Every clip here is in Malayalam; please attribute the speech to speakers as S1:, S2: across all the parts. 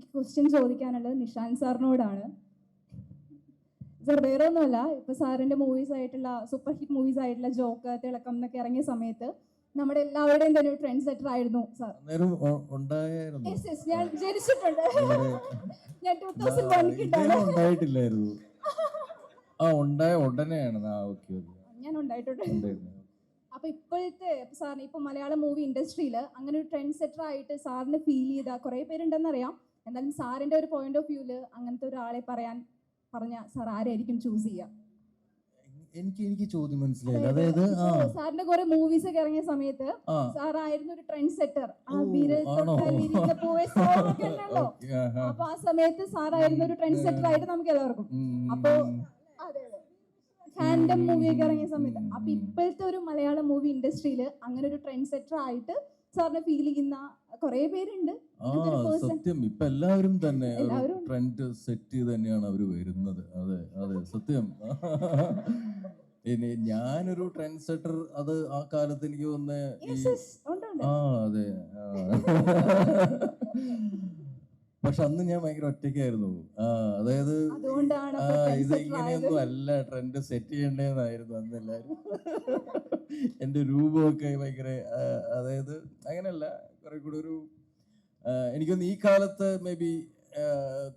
S1: എനിക്ക് ക്വസ്റ്റ്യൻ ചോദിക്കാനുള്ളത് നിഷാൻ സാറിനോടാണ്. സാർ വേറെ ഒന്നുമല്ല ഇപ്പൊ സാറിന്റെ മൂവീസ് ആയിട്ടുള്ള സൂപ്പർ ഹിറ്റ് മൂവീസ് ആയിട്ടുള്ള ജോക്ക് തിളക്കം എന്നൊക്കെ ഇറങ്ങിയ സമയത്ത് നമ്മുടെ എല്ലാവരുടെയും തന്നെ ഒരു ട്രെൻഡ് സെറ്റർ ആയിരുന്നു സാർ. ഞാൻ ജനിച്ചിട്ടുണ്ട്. ഞാൻ ടൂ തൗസൻഡ്
S2: ആ ഉണ്ടായ ഉടനെയാണ്.
S1: ഞാൻ ഉണ്ടായിട്ടുണ്ട്. അപ്പൊ ഇപ്പോഴത്തെ സാറിന് ഇപ്പൊ മലയാള മൂവി ഇൻഡസ്ട്രിയിൽ അങ്ങനെ ഒരു ട്രെൻഡ് സെറ്റർ ആയിട്ട് സാറിന് ഫീൽ ചെയ്ത കുറെ പേരുണ്ടെന്നറിയാം. എന്നാലും സാറിന്റെ ഒരു പോയിന്റ് ഓഫ് വ്യൂൽ അങ്ങനത്തെ ഒരാളെ പറയാൻ പറഞ്ഞ സാർ ആരായിരിക്കും ചൂസ് ചെയ്യുക
S2: എനിക്ക് എനിക്ക് ചോദ്യം മനസ്സിലായില്ല. അതായത്
S1: സാറിന്റെ കുറെ മൂവീസ് ഒക്കെ ഇറങ്ങിയ സമയത്ത് സാർ ആയിരുന്നു ഒരു ട്രെൻഡ് സെറ്റർ അപ്പൊ ആ സമയത്ത് സാർ ആയിരുന്നു ഒരു ട്രെൻഡ് സെറ്റർ ആയിട്ട് നമുക്ക് എല്ലാവർക്കും. അപ്പൊ ഹാൻഡം മൂവി ഒക്കെ ഇറങ്ങിയ സമയത്ത്. അപ്പൊ ഇപ്പോഴത്തെ ഒരു മലയാള മൂവി ഇൻഡസ്ട്രിയിൽ അങ്ങനെ ഒരു ട്രെൻഡ് സെറ്റർ ആയിട്ട് സാറിന് ഫീൽ ചെയ്യുന്ന കുറെ പേരുണ്ട്.
S2: ആ. സത്യം. ഇപ്പൊ എല്ലാവരും തന്നെ ഒരു ട്രെൻഡ് സെറ്റ് ചെയ്ത് തന്നെയാണ് അവർ വരുന്നത്. അതെ അതെ സത്യം. ഇനി ഞാനൊരു ട്രെൻഡ് സെറ്റർ അത് ആ കാലത്ത് എനിക്ക്
S1: വന്ന്.
S2: ആ അതെ. പക്ഷെ അന്ന് ഞാൻ ഭയങ്കര ഒറ്റയ്ക്കായിരുന്നു. ആ അതായത് ആ ഇത് ഇങ്ങനെയൊന്നും അല്ല ട്രെൻഡ് സെറ്റ് ചെയ്യേണ്ടതെന്നായിരുന്നു അന്ന് എല്ലാവരും. എന്റെ രൂപമൊക്കെ ഭയങ്കര അതായത് അങ്ങനെയല്ല കുറെ കൂടെ ഒരു എനിക്കൊന്ന് ഈ കാലത്ത് മേ ബി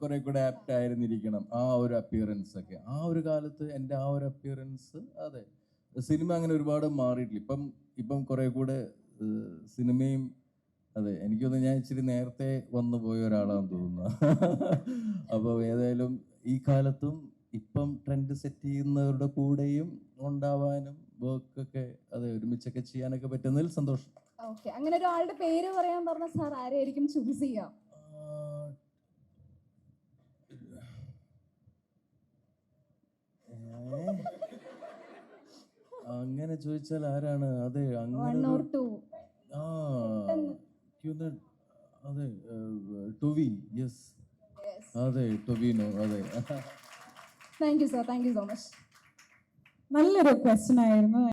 S2: കുറെ കൂടെ ആപ്റ്റ് ആയിരുന്നിരിക്കണം. ആ ഒരു അപ്പിയറൻസ് ഒക്കെ. ആ ഒരു കാലത്ത് എന്റെ ആ ഒരു അപ്പിയറൻസ് അതെ. സിനിമ അങ്ങനെ ഒരുപാട് മാറിയിട്ടില്ല. ഇപ്പം ഇപ്പം കുറെ കൂടെ സിനിമയും അതെ എനിക്കൊന്ന് ഞാൻ ഇച്ചിരി നേരത്തെ വന്നു പോയ ഒരാളാണെന്ന് തോന്നുന്നു. അപ്പോൾ ഏതായാലും ഈ കാലത്തും ഇപ്പം ട്രെൻഡ് സെറ്റ് ചെയ്യുന്നവരുടെ കൂടെയും ഉണ്ടാവാനും വർക്ക് ഒക്കെ അതെ ഒരുമിച്ചൊക്കെ ചെയ്യാനൊക്കെ പറ്റുന്നതിൽ സന്തോഷം.
S1: ഓക്കെ അങ്ങനെ ഒരാളുടെ പേര് പറയാൻ പറഞ്ഞ സാർ ആരെയായിരിക്കും ചൂസ്
S2: ചെയ്യാം? അങ്ങനെ ചോദിച്ചാൽ ആരാണ്? അതെ അങ്ങനെ ആ അതെ ടൊവി യെസ് അതെ ടൊവിനോ അതെ.
S1: Thank you sir thank you so much
S3: നല്ലൊരു ക്വസ്റ്റ്യൻ ആയിരുന്നു.